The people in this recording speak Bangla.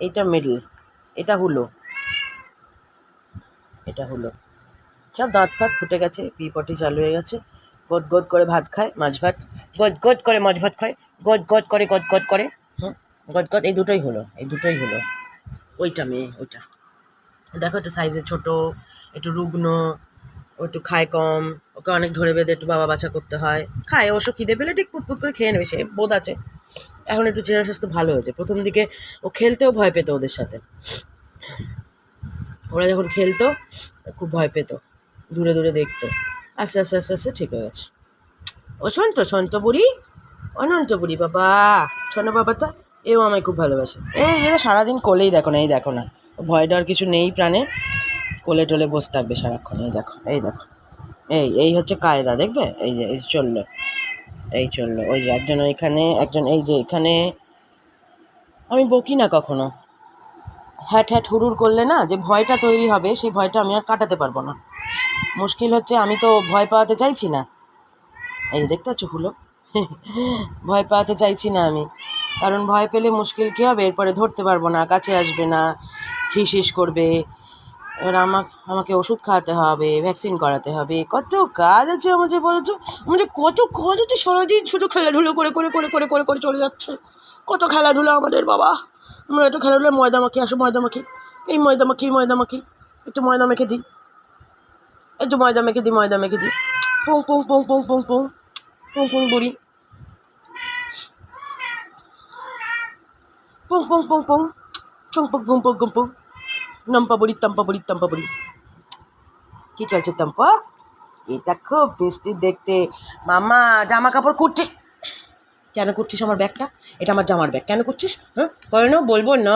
এইটা মিডল এটা হলো। এটা হলো। সব দাঁত ফাঁত ফুটে গেছে, পি পটি চালু হয়ে গেছে। গদ গদ করে ভাত খায়, মাছ ভাত। গদ গদ করে মাছ ভাত খায় গদ গদ করে গদ গদ করে গদ গদ এই দুটোই হলো, এই দুটোই হলো। ওইটা মেয়ে, ওইটা। দেখো একটু সাইজে ছোট, একটু রুগ্ন, ও একটু খায় কম, ওকে অনেক ধরে বেঁধে একটু বাবা বাছা করতে হয়। খায়, অবশ্য খিদে পেলে ঠিক পুটপুট করে খেয়ে নেবে, সে বোধ আছে। এখন একটু চেহারা স্বাস্থ্য ভালো হয়েছে। প্রথম দিকে ও খেলতেও ভয় পেত ওদের সাথে। ওরা যখন খেলতো, খুব ভয় পেত। দূরে দূরে দেখতো। আস্তে আস্তে আস্তে আস্তে ঠিক হয়ে গেছে। ও সন্ত সন্ত বুড়ি। অনন্ত বুড়ি, বাবা। ছোনো বাবা, তা। এও আমায় খুব ভালোবাসে। এই এরা সারাদিন কোলেই দেখো না, এই দেখো না। ভয় ডর কিছু নেই প্রাণে। কোলে টোলে বসে থাকবে সারাক্ষণ। এই দেখো এই দেখো। এই এই হচ্ছে কায়দা, দেখবে? এই যে চলল। এই চলল ওই যে একজন ওইখানে, একজন এই যে এখানে। আমি বকি না কখনো। হ্যাট হ্যাট হুড়ুর করলে না যে ভয়টা তৈরি হবে, সেই ভয়টা আমি আর কাটাতে পারব না। মুশকিল হচ্ছে আমি তো ভয় পাওয়াতে চাইছি না। এই যে দেখতে পাচ্ছ হুলো? ভয় পাওয়াতে চাইছি না আমি। কারণ ভয় পেলে মুশকিল কী হবে? এরপরে ধরতে পারব না, কাছে আসবে না হিস করবে। এবার আমাকে আমাকে ওষুধ খাওয়াতে হবে ভ্যাকসিন করাতে হবে। কত কাজ আছে আমাদের বলছো আমাদের কত কাজ আছে, সারাদিন ছোটো খেলাধুলো করে করে করে করে করে করে চলে যাচ্ছে। কত খেলাধুলো আমাদের, বাবা। আমরা একটু খেলাধুলো ময়দা মাখি, আসো ময়দা মাখি। এই ময়দা মাখি ময়দা মাখি। একটু ময়দা মেখে দিই। একটু ময়দা মেখে দিই, ময়দা মেখে দিই। পুং পুং পুং পুং পুং পুং। পুং পুং, বুড়ি। পুং পুং পুং পুং। চুং, পুং পুং পুং পুং। নম্পা বড়ি তম্পা বড়ি তম্পা বড়ি কী চলছে তম্পা এটা খুব মিষ্টি দেখতে মামা জামা কাপড় কুটছিস কেন করছিস আমার ব্যাগটা এটা আমার জামার ব্যাগ কেন করছিস হ্যাঁ কেন বলব না